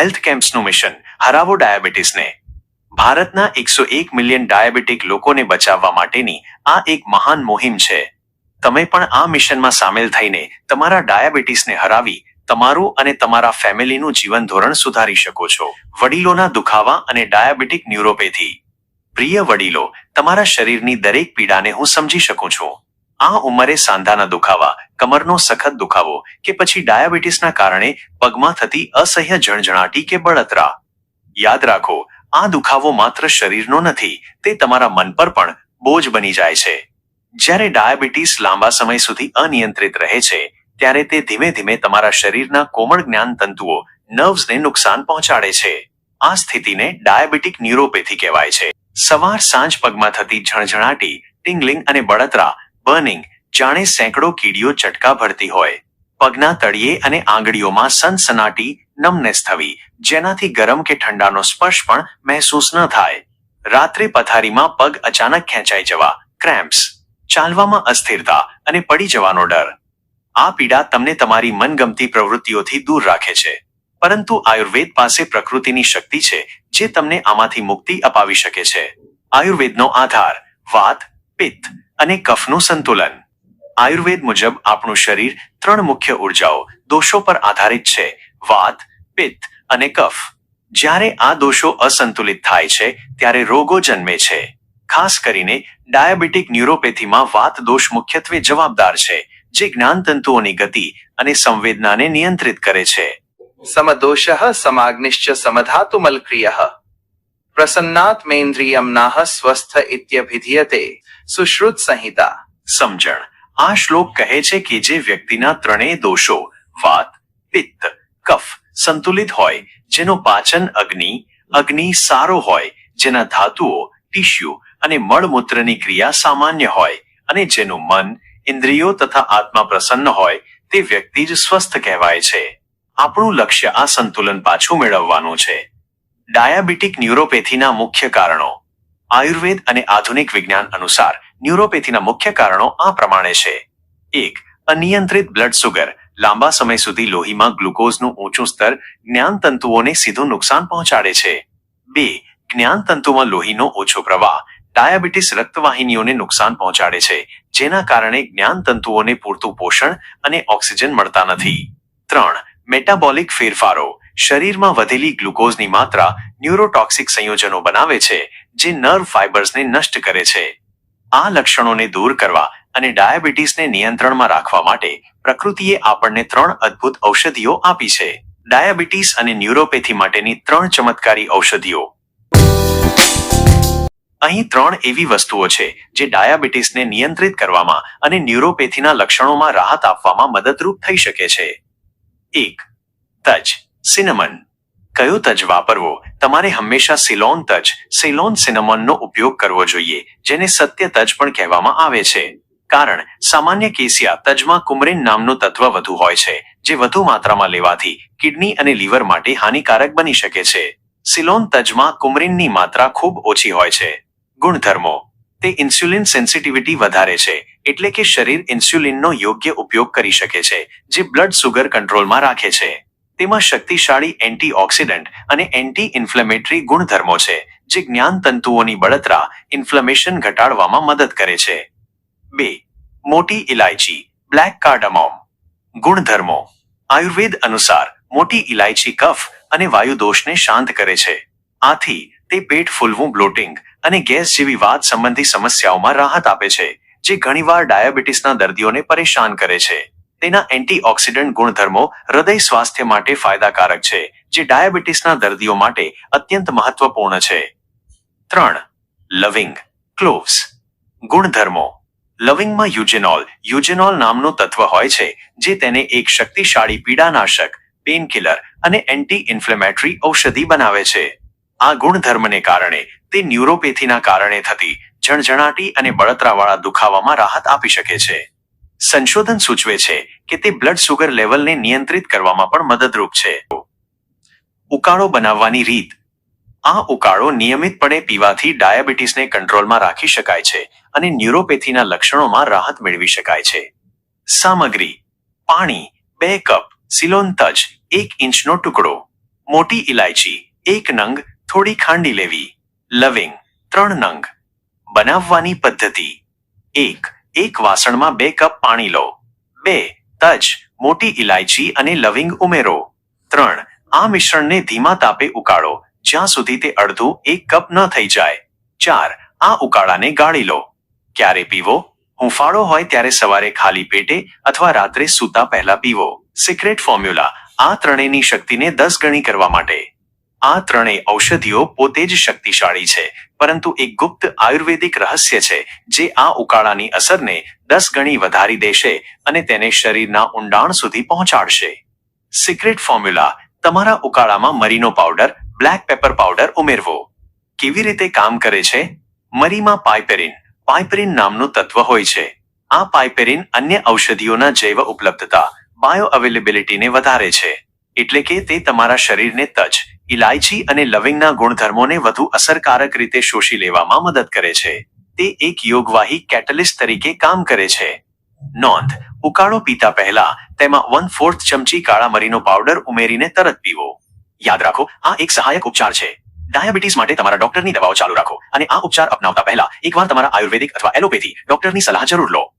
Health કેમ્પ્સનું mission, હરાવો ડાયાબિટીસને. ભારતના એકસો એક મિલિયન ડાયાબિટીક લોકોને બચાવવા માટેની આ એક મહાન મુહિમ છે. તમે પણ આ મિશનમાં સામેલ થઈને તમારા ડાયાબિટીસને હરાવી તમારું અને તમારા ફેમિલીનું જીવન ધોરણ સુધારી શકો છો. વડીલોના દુખાવા અને ડાયાબિટીક ન્યુરોપેથી. પ્રિય વડીલો, તમારા શરીરની દરેક પીડાને હું સમજી શકું છું. આ ઉંમરે સાંધાના દુખાવા, કમરનો સખત દુખાવો કે પછી ડાયાબિટીસના કારણે પગમાં થતી અસહ્ય જણજણાટી કે બળતરા. યાદ રાખો, આ દુખાવો માત્ર શરીરનો નથી, તે તમારા મન પર પણ બોજ બની જાય છે. જ્યારે ડાયાબિટીસ લાંબા સમય સુધી અનિયંત્રિત રહે છે, ત્યારે તે ધીમે ધીમે તમારા શરીરના કોમળ જ્ઞાન તંતુઓ નર્વ્સને નુકસાન પહોંચાડે છે. આ સ્થિતિને ડાયાબિટીક ન્યુરોપેથી કહેવાય છે. સવાર સાંજ પગમાં થતી ઝણઝણાટી ટિંગલિંગ અને બળતરા બર્નિંગ, જાણે સેંકડો કીડીઓ ચટકા ભરતી હોય. પગના તળિયે અને આંગળીઓમાં સનસનાટી નમનેસ થવી જેનાથી ગરમ કે ઠંડાનો સ્પર્શ પણ મહેસૂસ ન થાય. રાત્રે પથારીમાં પગ અચાનક ખેંચાઈ જવા, ક્રેમ્પ્સ. ચાલવામાં અસ્થિરતા અને પડી જવાનો ડર. આ પીડા તમને તમારી મનગમતી પ્રવૃત્તિઓથી દૂર રાખે છે. પરંતુ આયુર્વેદ પાસે પ્રકૃતિની શક્તિ છે, જે તમને આમાંથી મુક્તિ અપાવી શકે છે. આયુર્વેદનો આધાર, વાત, પિત્ત. અને કફનું સંતુલન. આયુર્વેદ મુજબ આપણું શરીર ત્રણ મુખ્ય ઉર્જાઓ, દોષો પર આધારિત છે. વાત, પિત્ત અને કફ. જ્યારે આ દોષો અસંતુલિત થાય છે, ત્યારે રોગો જન્મે છે. ખાસ કરીને ડાયાબિટીક ન્યુરોપેથીમાં વાત દોષ મુખ્યત્વે જવાબદાર છે, જે જ્ઞાનતંતુઓની ગતિ અને સંવેદનાને નિયંત્રિત કરે છે. સમદોષ સમાગ્નિશ્ચ સમધાતુમલ ક્રિય પ્રસન્નાત્મેન્દ્રિયમ નાહ સ્વસ્થ ઇત્યભિધીયતે. સુશ્રુત સંહિતા. સમજણ. આ શ્લોક કહે છે કે જે વ્યક્તિના ત્રણેય દોષો, વાત, પિત્ત, કફ, સંતુલિત હોય, જેનો પાચન અગ્નિ અગ્નિ સારો હોય, જેના ધાતુઓ, ટીશ્યુ અને મળમૂત્રની ક્રિયા સામાન્ય હોય અને જેનું મન, ઇન્દ્રિયો તથા આત્મા પ્રસન્ન હોય, તે વ્યક્તિ જ સ્વસ્થ કહેવાય છે. આપણું લક્ષ્ય આ સંતુલન પાછું મેળવવાનું છે. ડાયાબિટીક ન્યુરોપેથીના મુખ્ય કારણો. આયુર્વેદ અને આધુનિક વિજ્ઞાન અનુસાર ન્યુરોપેથીના મુખ્ય કારણો આ પ્રમાણે છે. એક, અનિયંત્રિત બ્લડ સુગર લાંબા સમય સુધી લોહીમાં ગ્લુકોઝનું ઊંચું સ્તર જ્ઞાનતંતુઓને સીધું નુકસાન પહોંચાડે છે. બે, જ્ઞાનતંતુમાં લોહીનો ઓછો પ્રવાહ. ડાયાબિટીસ રક્તવાહિનીઓને નુકસાન પહોંચાડે છે, જેના કારણે જ્ઞાનતંતુઓને પૂરતું પોષણ અને ઓક્સિજન મળતા નથી. ત્રણ, મેટાબોલિક ફેરફારો. શરીરમાં વધેલી ગ્લુકોઝની માત્રા ન્યુરોટોક્સિક સંયોજનો બનાવે છે જે નર્વ ફાઇબર્સને નષ્ટ કરે છે. આ લક્ષણોને દૂર કરવા અને ડાયાબિટીસને નિયંત્રણમાં રાખવા માટે પ્રકૃતિએ આપણને ત્રણ અદ્ભુત ઔષધિઓ આપી છે. ડાયાબિટીસ અને ન્યુરોપેથી માટેની ત્રણ ચમત્કારી ઔષધિઓ. અહીં ત્રણ એવી વસ્તુઓ છે જે ડાયાબિટીસને નિયંત્રિત કરવામાં અને ન્યુરોપેથીના લક્ષણોમાં રાહત આપવામાં મદદરૂપ થઈ શકે છે. એક, તજ, સિનેમન. કયો તજ વાપરવો? તમારે હંમેશા સિલોન તજ, સિલોન સિનેમોનનો ઉપયોગ કરવો જોઈએ, જેને સત્ય તજ પણ કહેવામાં આવે છે. કારણ, સામાન્ય કેસિયા તજમાં કુમરેન નામનું તત્વ વધુ હોય છે, જે વધુ માત્રામાં લેવાથી કિડની અને લીવર માટે હાનિકારક બની શકે છે. સિલોન તજમાં કુમરીનની માત્રા ખૂબ ઓછી હોય છે. ગુણધર્મો. તે ઇન્સ્યુલિન સેન્સિટિવિટી વધારે છે, એટલે કે શરીર ઇન્સ્યુલિનનો યોગ્ય ઉપયોગ કરી શકે છે, જે બ્લડ સુગર કંટ્રોલમાં રાખે છે. તેમાં શક્તિશાળી એન્ટીઓક્સિડન્ટ અને એન્ટી ઇન્ફ્લેમેટરી ગુણધર્મો છે, જે જ્ઞાન તંતુઓની બળતરા ઇન્ફ્લેમેશન ઘટાડવામાં મદદ કરે છે. બે, મોટી ઇલાયચી, બ્લેક કાર્ડમોમ. ગુણધર્મો. આયુર્વેદ અનુસાર, મોટી ઇલાયચી કફ અને વાયુદોષને શાંત કરે છે. આથી, તે પેટ ફૂલવું, બ્લોટિંગ અને ગેસ જેવી વાત સંબંધી સમસ્યાઓમાં રાહત આપે છે, જે ઘણીવાર ડાયાબિટીસના દર્દીઓને પરેશાન કરે છે. તેના એન્ટીઓક્સિડન્ટ ગુણધર્મો હૃદય સ્વાસ્થ્ય માટે ફાયદાકારક છે, જે ડાયાબિટીસના દર્દીઓ માટે અત્યંત મહત્વપૂર્ણ છે. ત્રણ, લવિંગ, ક્લોવ્સ. ગુણધર્મો. લવિંગમાં યુજેનોલ. યુજેનોલ નામનું તત્વ હોય છે, જે તેને એક શક્તિશાળી પીડાનાશક પેનકિલર અને એન્ટી ઇન્ફ્લેમેટરી ઔષધિ બનાવે છે. આ ગુણધર્મને કારણે તે ન્યુરોપેથીના કારણે થતી જણજણાટી અને બળતરાવાળા દુખાવામાં રાહત આપી શકે છે. સંશોધન સૂચવે છે કે તે બ્લડ સુગર લેવલને નિયંત્રિત કરવામાં પણ મદદરૂપ છે. ઉકાળો બનાવવાની રીત. આ ઉકાળો નિયમિતપણે પીવાથી ડાયાબિટીસને કંટ્રોલમાં રાખી શકાય છે અને ન્યુરોપેથીના લક્ષણોમાં રાહત મેળવી શકાય છે. સામગ્રી. પાણી. બે કપ. સિલોન તજ. એક ઇંચનો ટુકડો. મોટી ઇલાયચી એક નંગ. થોડી ખાંડી લેવી. લવિંગ. ત્રણ નંગ. બનાવવાની પદ્ધતિ. એક. એક વાસણમાં બે કપ પાણી લો. બે, તજ, મોટી ઇલાયચી અને લવિંગ ઉમેરો. ત્રણ, આ મિશ્રણને ધીમા તાપે ઉકાળો, જ્યાં સુધી તે અડધું એક કપ ન થઈ જાય. ચાર, આ ઉકાળાને ગાળી લો. ક્યારે પીવો? હુંફાળો હોય ત્યારે સવારે ખાલી પેટે અથવા રાત્રે સૂતા પહેલા પીવો. સિક્રેટ ફોર્મ્યુલા આ ત્રણેયની શક્તિને દસ ગણી કરવા માટે. આ ત્રણેય ઔષધિઓ પોતે જ શક્તિશાળી છે, પરંતુ એક ગુપ્ત આયુર્વેદિક રહસ્ય છે, જે આ ઉકાળાની અસરને દસ ગણી વધારી દેશે અને તેને શરીરના ઊંડાણ સુધી પહોંચાડશે. સિક્રેટ ફોર્મ્યુલા તમારા ઉકાળામાં મરીનો પાવડર બ્લેક પેપર પાવડર ઉમેરવો. કેવી રીતે કામ કરે છે? મરીમાં પાઇપેરિન પાઇપેરિન નામનું તત્વ હોય છે. આ પાઇપેરિન અન્ય ઔષધિઓના જૈવ ઉપલબ્ધતા બાયો અવેલેબિલિટીને વધારે છે, એટલે કે તે તમારા શરીરને તજ ઇલાયચી અને લવિંગના ગુણધર્મોને વધુ અસરકારક રીતે શોષી લેવામાં મદદ કરે છે. તે એક યોગવાહી કેટલિસ્ટ તરીકે કામ કરે છે. નોંધ, ઉકાળો પીતા પહેલા તેમાં વન ફોર્થ ચમચી કાળા મરીનો પાવડર ઉમેરીને તરત પીવો. યાદ રાખો, આ એક સહાયક ઉપચાર છે. ડાયાબિટીસ માટે તમારા ડોક્ટરની દવાઓ ચાલુ રાખો અને આ ઉપચાર અપનાવતા પહેલા એકવાર તમારા આયુર્વેદિક અથવા એલોપેથી ડોક્ટરની સલાહ જરૂર લો.